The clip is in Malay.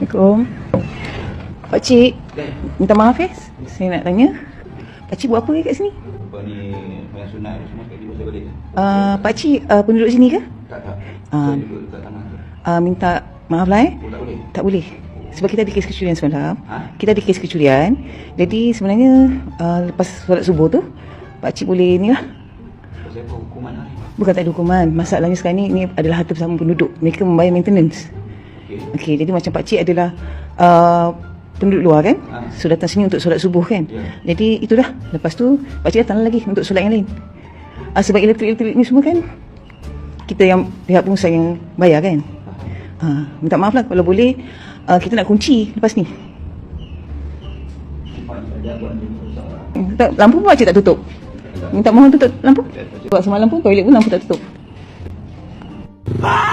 Assalamualaikum. Pakcik, minta maaf ya. Saya nak tanya. Pakcik buat apa kat sini? Apa ni Main sunat ni semua sekali saya balik Uh, pakcik uh, penduduk sini ke? Tak tak Ah. Saya duduk dekat tanah tu Uh, minta maaf lah eh. Oh tak boleh Tak boleh. Sebab kita ada kes kecurian semalam. Ha? Kita ada kes kecurian. Jadi sebenarnya uh, lepas solat subuh tu, pakcik boleh ni lah. Apa hukuman hari Bukan tak ada hukuman. Masalahnya sekarang ni, ini adalah harta bersama penduduk. Mereka membayar maintenance. Okey Okey, jadi macam pakcik adalah uh, penduduk luar kan? Ha. So datang sini untuk solat subuh kan? Ya. Jadi itu dah. Lepas tu pakcik datang lagi untuk solat yang lain. Uh, sebab elektrik-elektrik ni semua kan kita yang pihak pengusaha yang bayar kan? Uh, minta maaf lah kalau boleh uh, kita nak kunci lepas ni. Hmm, Tak, lampu pun pakcik tak tutup. Minta mohon tutup lampu. Sebab semalam pun toilet pun lampu tak tutup. Ah!